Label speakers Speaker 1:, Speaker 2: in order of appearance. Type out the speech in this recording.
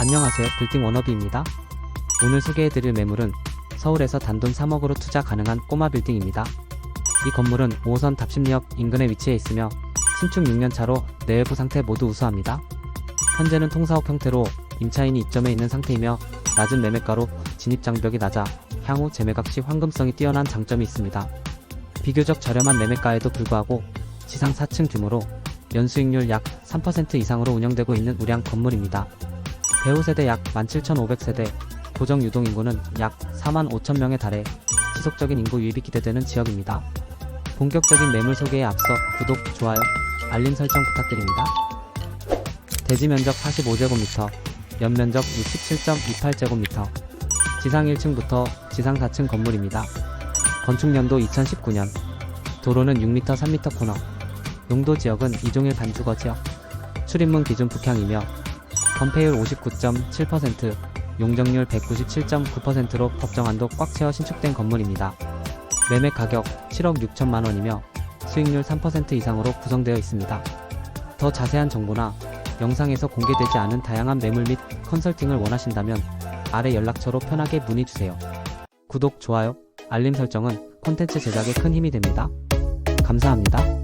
Speaker 1: 안녕하세요. 빌딩 워너비입니다. 오늘 소개해드릴 매물은 서울에서 단돈 3억으로 투자 가능한 꼬마 빌딩입니다. 이 건물은 5호선 답심리역 인근에 위치해 있으며 신축 6년 차로 내외부 상태 모두 우수합니다. 현재는 통사옥 형태로 임차인이 입점해 있는 상태이며 낮은 매매가로 진입 장벽이 낮아 향후 재매각 시 황금성이 뛰어난 장점이 있습니다. 비교적 저렴한 매매가에도 불구하고 지상 4층 규모로 연수익률 약 3% 이상으로 운영되고 있는 우량 건물입니다. 배우 세대 약 17,500세대, 고정 유동 인구는 약 4만 5천 명에 달해 지속적인 인구 유입이 기대되는 지역입니다. 본격적인 매물 소개에 앞서 구독, 좋아요, 알림 설정 부탁드립니다. 대지 면적 45제곱미터, 연면적 67.28제곱미터, 지상 1층부터 지상 4층 건물입니다. 건축년도 2019년, 도로는 6m 3m 코너, 용도 지역은 이종일 반주거 지역, 출입문 기준 북향이며 건폐율 59.7%, 용적률 197.9%로 법정한도 꽉 채워 신축된 건물입니다. 매매 가격 7억 6천만 원이며 수익률 3% 이상으로 구성되어 있습니다. 더 자세한 정보나 영상에서 공개되지 않은 다양한 매물 및 컨설팅을 원하신다면 아래 연락처로 편하게 문의 주세요. 구독, 좋아요, 알림 설정은 콘텐츠 제작에 큰 힘이 됩니다. 감사합니다.